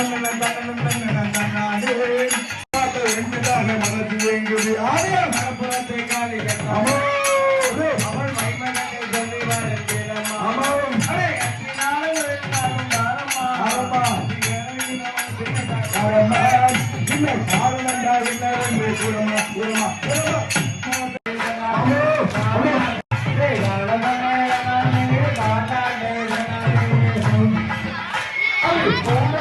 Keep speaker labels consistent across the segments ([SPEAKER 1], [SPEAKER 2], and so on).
[SPEAKER 1] Kurama, kurama, kurama, kurama.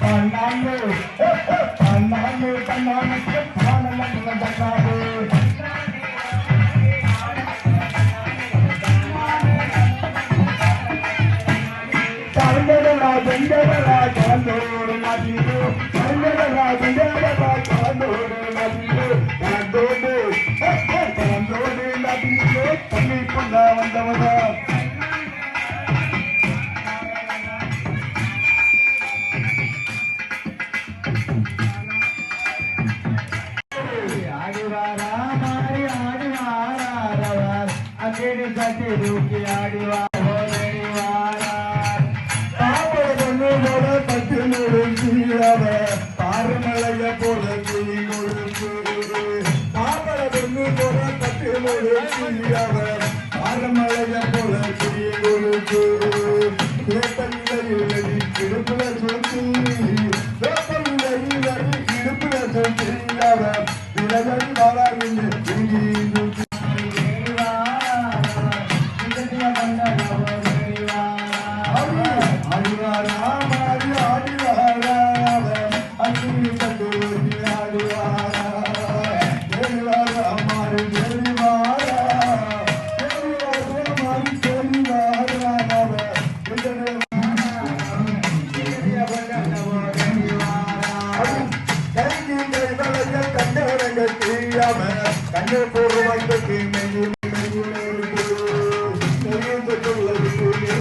[SPEAKER 1] தன்னாமே தன்னாமே தன்னாமே தன்னாமே தன்னாமே தன்னாமே வந்தவனா
[SPEAKER 2] வீடு கட்டி தூக்கி ஆடிவா
[SPEAKER 1] பத்து நூறு கீழவ பாரமலைய போல கீ கொழுக்கு பாபல பொண்ணு போல பத்து நூறு கீழவ பாரமலைய போல கீ கொழுக்கு வேப்பநிலையில் கிடுப்புல இல்லாம கண்ணை போடுவாய்க்கு